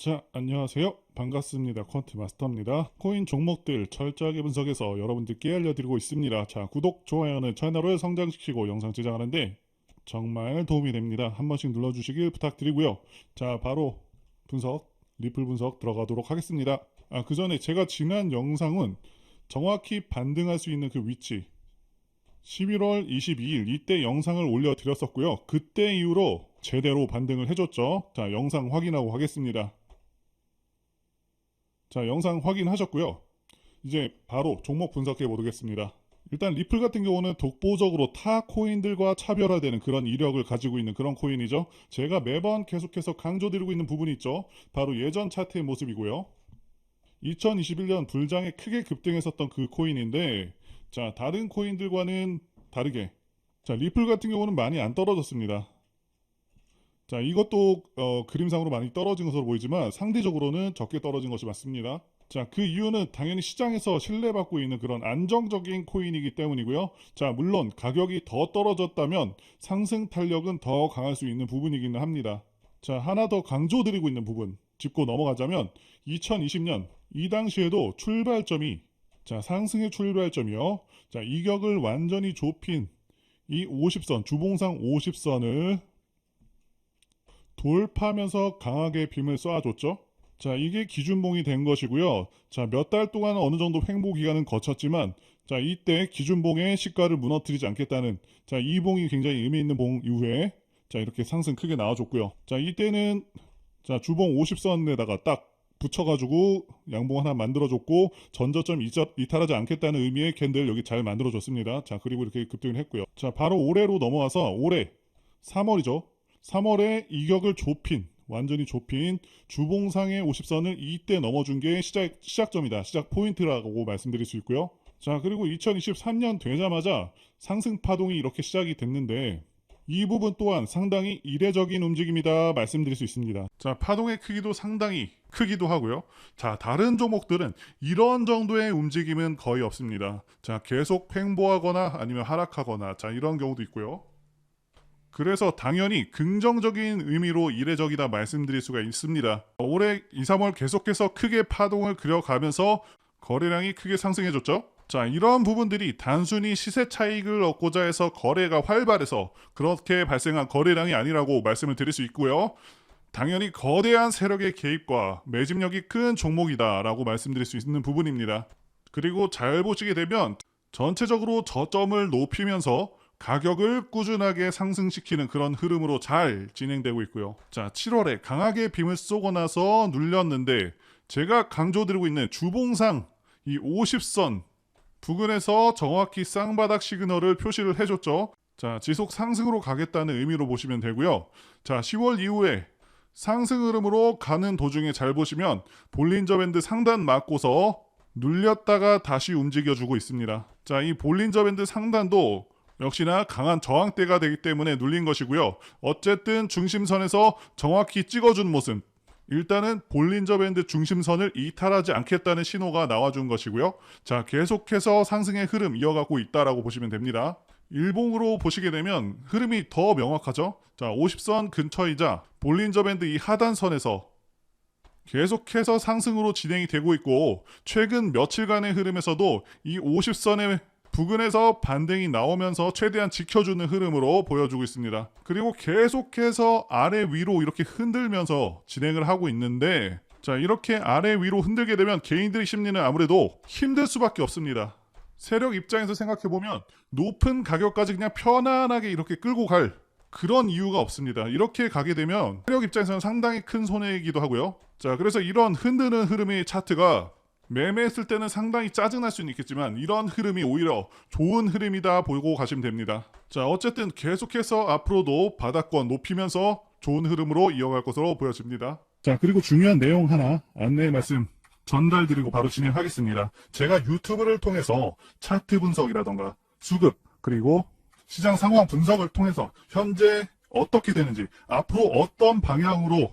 자, 안녕하세요. 반갑습니다. 퀀트 마스터입니다. 코인 종목들 철저하게 분석해서 여러분들께 알려드리고 있습니다. 자, 구독, 좋아요는 채널을 성장시키고 영상 제작하는데 정말 도움이 됩니다. 한 번씩 눌러주시길 부탁드리고요. 자, 바로 분석, 리플 분석 들어가도록 하겠습니다. 아, 그 전에 제가 지난 영상은 정확히 반등할 수 있는 그 위치 11월 22일 이때 영상을 올려드렸었고요. 그때 이후로 제대로 반등을 해줬죠. 자, 영상 확인하고 가겠습니다. 자, 영상 확인하셨고요. 이제 바로 종목 분석해 보겠습니다. 일단 리플 같은 경우는 독보적으로 타 코인들과 차별화되는 그런 이력을 가지고 있는 그런 코인이죠. 제가 매번 계속해서 강조드리고 있는 부분이 있죠. 바로 예전 차트의 모습이고요. 2021년 불장에 크게 급등했었던 그 코인인데 자, 다른 코인들과는 다르게 자, 리플 같은 경우는 많이 안 떨어졌습니다. 자, 이것도 어, 그림상으로 많이 떨어진 것으로 보이지만 상대적으로는 적게 떨어진 것이 맞습니다. 자, 그 이유는 당연히 시장에서 신뢰받고 있는 그런 안정적인 코인이기 때문이고요. 자, 물론 가격이 더 떨어졌다면 상승 탄력은 더 강할 수 있는 부분이기는 합니다. 자, 하나 더 강조드리고 있는 부분 짚고 넘어가자면 2020년 이 당시에도 출발점이 자, 상승의 출발점이요. 자, 이격을 완전히 좁힌 이 50선, 주봉상 50선을 돌파하면서 강하게 빔을 쏘아줬죠. 자, 이게 기준봉이 된 것이고요. 자, 몇 달 동안 어느 정도 횡보 기간은 거쳤지만, 자, 이때 기준봉의 시가를 무너뜨리지 않겠다는, 자, 이 봉이 굉장히 의미 있는 봉 이후에, 자, 이렇게 상승 크게 나와줬고요. 자, 이때는, 자, 주봉 50선에다가 딱 붙여가지고 양봉 하나 만들어줬고, 전저점 이탈하지 않겠다는 의미의 캔들 여기 잘 만들어줬습니다. 자, 그리고 이렇게 급등을 했고요. 자, 바로 올해로 넘어와서 올해 3월이죠. 3월에 이격을 좁힌 완전히 좁힌 주봉상의 50선을 이때 넘어준 게 시작, 시작점이다. 시작 포인트라고 말씀드릴 수 있고요. 자, 그리고 2023년 되자마자 상승 파동이 이렇게 시작이 됐는데 이 부분 또한 상당히 이례적인 움직임이다 말씀드릴 수 있습니다. 자, 파동의 크기도 상당히 크기도 하고요. 자, 다른 종목들은 이런 정도의 움직임은 거의 없습니다. 자, 계속 횡보하거나 아니면 하락하거나 자, 이런 경우도 있고요. 그래서 당연히 긍정적인 의미로 이례적이다 말씀드릴 수가 있습니다. 올해 2, 3월 계속해서 크게 파동을 그려가면서 거래량이 크게 상승해줬죠. 자, 이러한 부분들이 단순히 시세 차익을 얻고자 해서 거래가 활발해서 그렇게 발생한 거래량이 아니라고 말씀을 드릴 수 있고요. 당연히 거대한 세력의 개입과 매집력이 큰 종목이다라고 말씀드릴 수 있는 부분입니다. 그리고 잘 보시게 되면 전체적으로 저점을 높이면서 가격을 꾸준하게 상승시키는 그런 흐름으로 잘 진행되고 있고요. 자, 7월에 강하게 빔을 쏘고 나서 눌렸는데 제가 강조드리고 있는 주봉상 이 50선 부근에서 정확히 쌍바닥 시그널을 표시를 해줬죠. 자, 지속 상승으로 가겠다는 의미로 보시면 되고요. 자, 10월 이후에 상승 흐름으로 가는 도중에 잘 보시면 볼린저 밴드 상단 맞고서 눌렸다가 다시 움직여주고 있습니다. 자, 이 볼린저 밴드 상단도 역시나 강한 저항대가 되기 때문에 눌린 것이고요. 어쨌든 중심선에서 정확히 찍어준 모습. 일단은 볼린저 밴드 중심선을 이탈하지 않겠다는 신호가 나와준 것이고요. 자, 계속해서 상승의 흐름 이어가고 있다라고 보시면 됩니다. 일봉으로 보시게 되면 흐름이 더 명확하죠. 자, 50선 근처이자 볼린저 밴드 이 하단선에서 계속해서 상승으로 진행이 되고 있고 최근 며칠간의 흐름에서도 이 50선의 부근에서 반등이 나오면서 최대한 지켜주는 흐름으로 보여주고 있습니다. 그리고 계속해서 아래 위로 이렇게 흔들면서 진행을 하고 있는데 자 이렇게 아래 위로 흔들게 되면 개인들의 심리는 아무래도 힘들 수밖에 없습니다. 세력 입장에서 생각해 보면 높은 가격까지 그냥 편안하게 이렇게 끌고 갈 그런 이유가 없습니다. 이렇게 가게 되면 세력 입장에서는 상당히 큰 손해이기도 하고요. 자 그래서 이런 흔드는 흐름의 차트가 매매했을 때는 상당히 짜증날 수는 있겠지만 이런 흐름이 오히려 좋은 흐름이다 보고 가시면 됩니다. 자 어쨌든 계속해서 앞으로도 바닥권 높이면서 좋은 흐름으로 이어갈 것으로 보여집니다. 자 그리고 중요한 내용 하나 안내 말씀 전달드리고 바로 진행하겠습니다. 제가 유튜브를 통해서 차트 분석이라던가 수급 그리고 시장 상황 분석을 통해서 현재 어떻게 되는지 앞으로 어떤 방향으로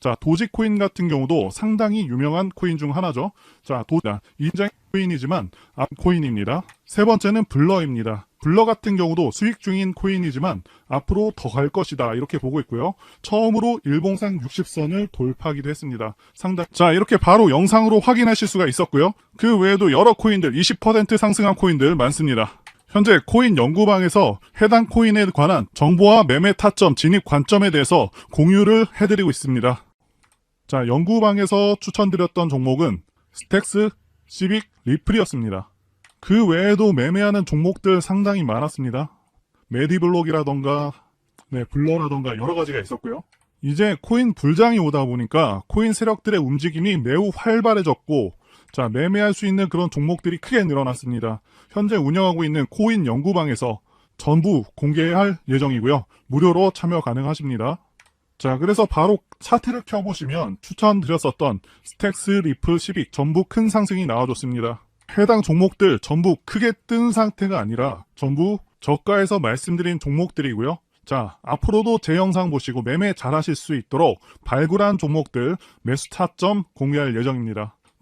자, 도지코인 같은 경우도 상당히 유명한 코인 중 하나죠. 자, 도, 자, 인장 코인이지만 암코인입니다. 세 번째는 블러입니다. 블러 같은 경우도 수익 중인 코인이지만 앞으로 더 갈 것이다. 이렇게 보고 있고요. 처음으로 일봉상 60선을 돌파하기도 했습니다. 상당, 자, 이렇게 바로 영상으로 확인하실 수가 있었고요. 그 외에도 여러 코인들, 20% 상승한 코인들 많습니다. 현재 코인 연구방에서 해당 코인에 관한 정보와 매매 타점, 진입 관점에 대해서 공유를 해드리고 있습니다. 자, 연구방에서 추천드렸던 종목은 스택스, 시빅, 리플이었습니다. 그 외에도 매매하는 종목들 상당히 많았습니다. 메디블록이라던가, 네, 블러라던가 여러 가지가 있었고요. 이제 코인 불장이 오다 보니까 코인 세력들의 움직임이 매우 활발해졌고, 자, 매매할 수 있는 그런 종목들이 크게 늘어났습니다. 현재 운영하고 있는 코인 연구방에서 전부 공개할 예정이고요. 무료로 참여 가능하십니다. 자, 그래서 바로 차트를 켜보시면 추천드렸었던 스택스, 리플, 시빅 전부 큰 상승이 나와줬습니다. 해당 종목들 전부 크게 뜬 상태가 아니라 전부 저가에서 말씀드린 종목들이고요. 자, 앞으로도 제 영상 보시고 매매 잘 하실 수 있도록 발굴한 종목들 매수 타점 공개할 예정입니다.